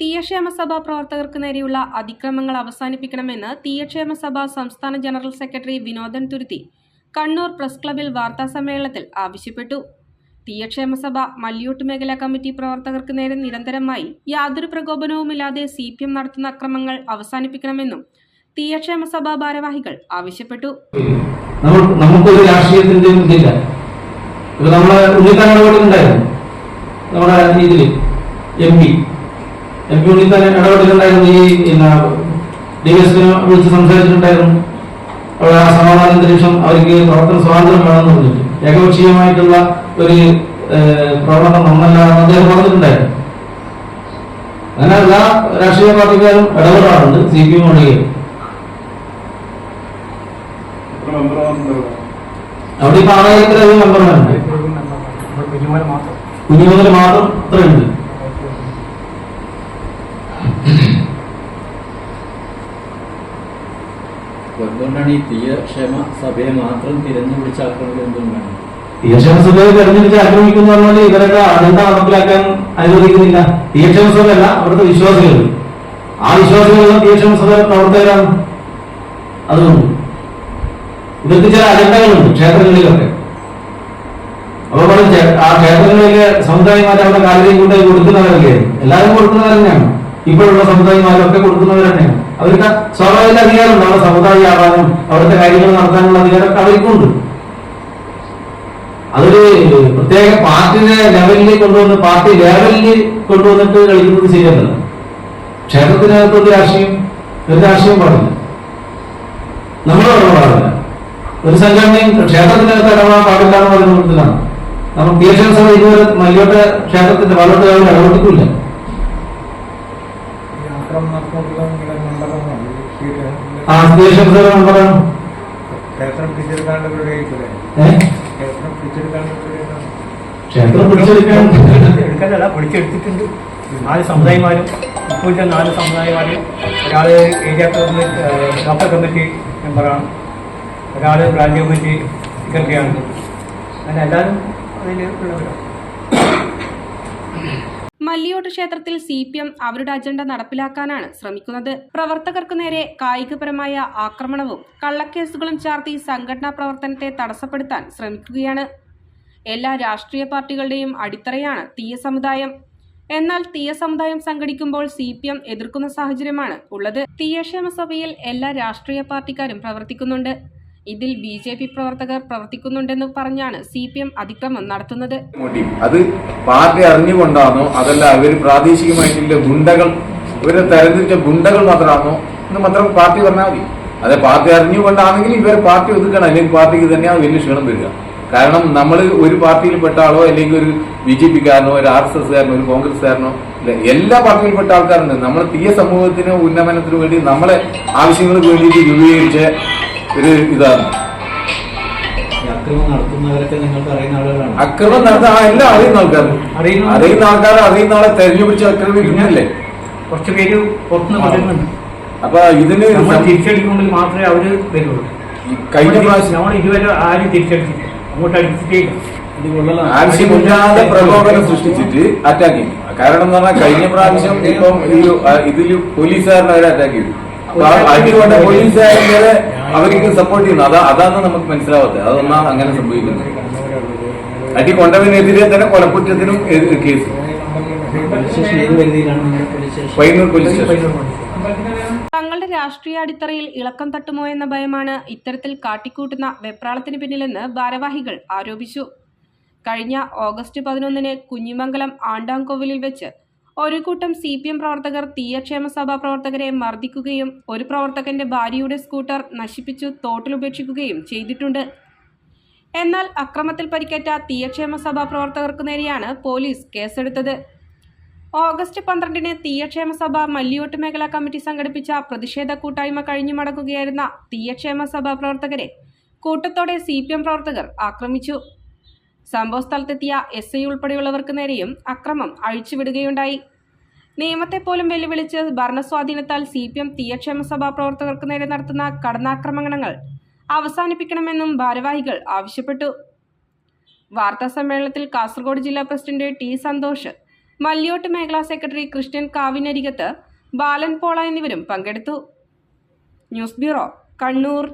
തീയക്ഷേമ സഭാ പ്രവർത്തകർക്ക് നേരെയുള്ള അതിക്രമങ്ങൾ അവസാനിപ്പിക്കണമെന്ന് തീയക്ഷേമ സഭ സംസ്ഥാന general secretary Vinodan Thuruthi Kannur press ക്ലബിൽ വാർത്താസമ്മേളനത്തിൽ ആവശ്യപ്പെട്ടു. തീയക്ഷേമ സഭ മല്ലിയൂട്ട് മേഖലാ കമ്മിറ്റി പ്രവർത്തകർക്ക് നേരെ നിരന്തരമായി യാതൊരു പ്രകോപനവുമില്ലാതെ സി പി എം നടത്തുന്ന അക്രമങ്ങൾ അവസാനിപ്പിക്കണമെന്നും തീയക്ഷേമ സഭാ ഭാരവാഹികൾ ആവശ്യപ്പെട്ടു. നമുക്കൊരു രാഷ്ട്രീയത്തിന്റെ ഇതില്ല. നമ്മളെ ഉണ്ണിത്താൻ ഉണ്ടായിരുന്നു നമ്മുടെ ഇതിൽ M P. M P Unni തന്നെ ഇടപെട്ടിട്ടുണ്ടായിരുന്നു ഈ പിന്നെ ഡിഎസ്പിനെ വിളിച്ച് സംസാരിച്ചിട്ടുണ്ടായിരുന്നു. അവിടെ ആ സമാധാന അന്തരീക്ഷം അവർക്ക് പ്രവർത്തന സ്വാതന്ത്ര്യം വേണമെന്ന് പറഞ്ഞിട്ട് ഏകപക്ഷീയമായിട്ടുള്ള ഒരു പ്രവർത്തനം നന്നല്ല എന്ന് അദ്ദേഹം പറഞ്ഞിട്ടുണ്ടായിരുന്നു. അങ്ങനെ എല്ലാ രാഷ്ട്രീയ പാർട്ടിക്കാരും ഇടപെടാറുണ്ട്. സി പി എം ഒഴികെ അവിടെ? ഇപ്പൊ ആറായിരത്തിലധികം മെമ്പർമാരുണ്ട് കുഞ്ഞുമുതൽ മാത്രം ഇത്രയുണ്ട്. എന്തുകൊണ്ടാണ് ഈ തീയക്ഷേമ സഭയെ മാത്രം തിരഞ്ഞു വിളിച്ച് ആക്രമിക്കുന്നത് തീയക്ഷേമ സഭയെ തെരഞ്ഞെടുത്ത് ആക്രമിക്കുന്ന പറഞ്ഞാൽ ഇവരുടെ അജണ്ട നടപ്പിലാക്കാൻ അനുവദിക്കുന്നില്ല. തീയക്ഷേമ സഭയല്ല അവിടുത്തെ വിശ്വാസികൾ. ആ വിശ്വാസികളെല്ലാം തീയക്ഷേമ സഭ പ്രവർത്തകരാണ്. അതുകൊണ്ട് ഇവർക്ക് ചില അജണ്ടകളുണ്ട് ക്ഷേത്രങ്ങളിലൊക്കെ. അപ്പൊ ആ ക്ഷേത്രങ്ങളിലെ സമുദായമാരെ അവരുടെ കാലരെയും കൂടെ കൊടുക്കുന്നവരല്ലേ എല്ലാവരും കൊടുക്കുന്നവർ തന്നെയാണ്. ഇപ്പോഴുള്ള സമുദായമാരൊക്കെ കൊടുക്കുന്നവർ തന്നെയാണ്. അവർക്ക് സ്വാഭാവിക അധികാരമുണ്ട്. അവിടെ സമുദായം ആവാനും അവിടുത്തെ കാര്യങ്ങൾ നടത്താനുള്ള അധികാരമൊക്കെ അവർക്കുണ്ട്. അതൊരു പ്രത്യേക പാർട്ടിനെ ലെവലിൽ കൊണ്ടുവന്ന് പാർട്ടി ലെവലിൽ കൊണ്ടുവന്നിട്ട് കളിക്കുന്നത് ശരിയല്ല. ക്ഷേത്രത്തിനകത്ത് ഒരു രാഷ്ട്രീയം ഒരു രാഷ്ട്രീയം പാടില്ല. നമ്മൾ പാടില്ല. ഒരു സംഘടനയും ക്ഷേത്രത്തിനകത്ത് ഇടപെടാൻ പാടില്ല എന്ന് പറയുന്ന കൂട്ടത്തിലാണ്. നമ്മൾ തീർച്ചയായും സഭ ഇതുവരെ മല്ലോട്ട് ക്ഷേത്രത്തിന്റെ പലോട്ട് ഇടപെട്ടിട്ടില്ല ക്ഷേത്രം പിടിച്ചെടുക്കാൻ എടുക്കാനല്ല പിടിച്ചെടുത്തിട്ടുണ്ട്. നാല് സമുദായമാരും ഇപ്പോഴത്തെ നാല് സമുദായമാരും ഒരാൾ ഏരിയ ലോക്കൽ കമ്മിറ്റി മെമ്പറാണ്. ഒരാൾ ബ്രാഞ്ച് കമ്മിറ്റി സെക്രട്ടറിയാണ് അങ്ങനെ എല്ലാവരും അതിൽ ഉള്ളവരാണ്. മല്ലിയോട്ട് ക്ഷേത്രത്തിൽ സി പി എം അവരുടെ അജണ്ട നടപ്പിലാക്കാനാണ് ശ്രമിക്കുന്നത്. പ്രവർത്തകർക്ക് നേരെ കായികപരമായ ആക്രമണവും കള്ളക്കേസുകളും ചാർത്തി സംഘടനാ പ്രവർത്തനത്തെ തടസ്സപ്പെടുത്താൻ ശ്രമിക്കുകയാണ്. എല്ലാ രാഷ്ട്രീയ പാർട്ടികളുടെയും അടിത്തറയാണ് തീയ സമുദായം. എന്നാൽ തീയ സമുദായം സംഘടിക്കുമ്പോൾ സി പി എം എതിർക്കുന്ന സാഹചര്യമാണ് ഉള്ളത്. തീയക്ഷേമ സഭയിൽ എല്ലാ രാഷ്ട്രീയ പാർട്ടിക്കാരും പ്രവർത്തിക്കുന്നുണ്ട്. ഇതിൽ ബി ജെ പി പ്രവർത്തകർ പ്രവർത്തിക്കുന്നുണ്ടെന്ന് പറഞ്ഞാണ് സി പി എം അതിക്രമം നടത്തുന്നത്. അത് പാർട്ടി അറിഞ്ഞുകൊണ്ടാണോ അതല്ല അവർ പ്രാദേശികമായിട്ടുള്ള ഗുണ്ടകൾ? ഇവരെ തെരഞ്ഞെടുത്ത ഗുണ്ടകൾ മാത്രമാണോ? എന്ന് മാത്രം പാർട്ടി പറഞ്ഞാൽ മതി. അതെ പാർട്ടി അറിഞ്ഞുകൊണ്ടാണെങ്കിൽ ഇവരെ പാർട്ടി ഒതുക്കണം. അല്ലെങ്കിൽ പാർട്ടിക്ക് തന്നെയാണ് വലിയ ക്ഷീണം വരിക. കാരണം നമ്മൾ ഒരു പാർട്ടിയിൽപ്പെട്ട ആളോ അല്ലെങ്കിൽ ഒരു ബി ജെ പിക്കാരനോ ഒരു ആർ എസ് എസ്കാരനോ ഒരു കോൺഗ്രസ്സുകാരനോ എല്ലാ പാർട്ടിയിൽപ്പെട്ട ആൾക്കാരുണ്ട്. നമ്മൾ തീയ സമൂഹത്തിന് ഉന്നമനത്തിന് വേണ്ടി നമ്മളെ ആവശ്യങ്ങൾക്ക് വേണ്ടിയിട്ട് രൂപീകരിച്ച ഒരു ഇതാണ്. അക്രമം നടത്തുന്നവരൊക്കെ നിങ്ങൾക്ക് അറിയുന്ന ആളുകളാണ്? അക്രമം നടത്താൻ എല്ലാം അറിയുന്ന ആൾക്കാർ അറിയുന്ന- ആൾക്കാർ അറിയുന്ന ആളെ തെരഞ്ഞു പിടിച്ച് ആക്രമിക്കുന്നല്ലേ കുറച്ച് പേര് പുറത്തുനിന്ന് പറയുന്നുണ്ട് അപ്പൊ ഇതിന് സം- മാത്രമേ അവർ വരുള്ളൂ. കഴിഞ്ഞ പ്രാവശ്യം നമ്മൾ ഇതുവരെ ആരും തിരിച്ചടിച്ചില്ല അങ്ങോട്ട് അടിച്ചിട്ടേ ഇല്ല. ഇത് കൊള്ളലാണ് ആവശ്യമില്ലാതെ പ്രകോപനം സൃഷ്ടിച്ചിട്ട് അറ്റാക്ക് ചെയ്യും കാരണം എന്ന് പറഞ്ഞാൽ കഴിഞ്ഞ പ്രാവശ്യം ഇപ്പം ഈ ആ, ഇതിൽ പോലീസുകാരനെ അവരെ അറ്റാക്ക് ചെയ്തു. അപ്പൊ പോലീസുകാരും വരെ അവർക്ക് സപ്പോർട്ട് ചെയ്യുന്നു. അതാ അതാണ് നമുക്ക് മനസ്സിലാവാത്തത്. അതൊന്നാണ് അങ്ങനെ സംഭവിക്കുന്നത്. അടി കൊണ്ടവനെതിരെ തന്നെ കൊലക്കുറ്റത്തിനും കേസ്. Police Payyannur station. തങ്ങളുടെ രാഷ്ട്രീയ അടിത്തറയിൽ ഇളക്കം തട്ടുമോ എന്ന ഭയമാണ് ഇത്തരത്തിൽ കാട്ടിക്കൂട്ടുന്ന വെപ്രാളത്തിന് പിന്നിലെന്ന് ഭാരവാഹികൾ ആരോപിച്ചു. കഴിഞ്ഞ ഓഗസ്റ്റ് പതിനൊന്നിന് കുഞ്ഞിമംഗലം ആണ്ടാംകോവിലിൽ വെച്ച് ഒരു കൂട്ടം സി പി എം പ്രവർത്തകർ തീയക്ഷേമ സഭാ പ്രവർത്തകരെ മർദ്ദിക്കുകയും ഒരു പ്രവർത്തകന്റെ ഭാര്യയുടെ സ്കൂട്ടർ നശിപ്പിച്ചു തോട്ടിലുപേക്ഷിക്കുകയും ചെയ്തിട്ടുണ്ട്. എന്നാൽ അക്രമത്തിൽ പരിക്കേറ്റ തീയക്ഷേമ സഭാ പ്രവർത്തകർക്കു നേരെയാണ് പോലീസ് കേസെടുത്തത്. ഓഗസ്റ്റ് പന്ത്രണ്ടിന് തീയക്ഷേമ സഭ മല്ലിയോട്ട് മേഖലാ കമ്മിറ്റി സംഘടിപ്പിച്ച പ്രതിഷേധ കൂട്ടായ്മ കഴിഞ്ഞു മടങ്ങുകയായിരുന്ന തീയക്ഷേമ സഭാ പ്രവർത്തകരെ കൂട്ടത്തോടെ സി പ്രവർത്തകർ ആക്രമിച്ചു. സംഭവസ്ഥലത്തെത്തിയ എസ് ഐ ഉൾപ്പെടെയുള്ളവർക്ക് നേരെയും അക്രമം അഴിച്ചുവിടുകയുണ്ടായി. നിയമത്തെ പോലും വെല്ലുവിളിച്ച് ഭരണസ്വാധീനത്താൽ C P M Theeyakshema Sabha പ്രവർത്തകർക്ക് നേരെ നടത്തുന്ന കടന്നാക്രമണങ്ങൾ അവസാനിപ്പിക്കണമെന്നും ഭാരവാഹികൾ ആവശ്യപ്പെട്ടു. വാർത്താ സമ്മേളനത്തിൽ കാസർഗോഡ് ജില്ലാ പ്രസിഡന്റ് ടി സന്തോഷ് മല്ലിയോട്ട് മേഖലാ സെക്രട്ടറി ക്രിസ്ത്യൻ കാവിനരികത്ത് ബാലൻ പോള എന്നിവരും പങ്കെടുത്തു. News bureau Kannur.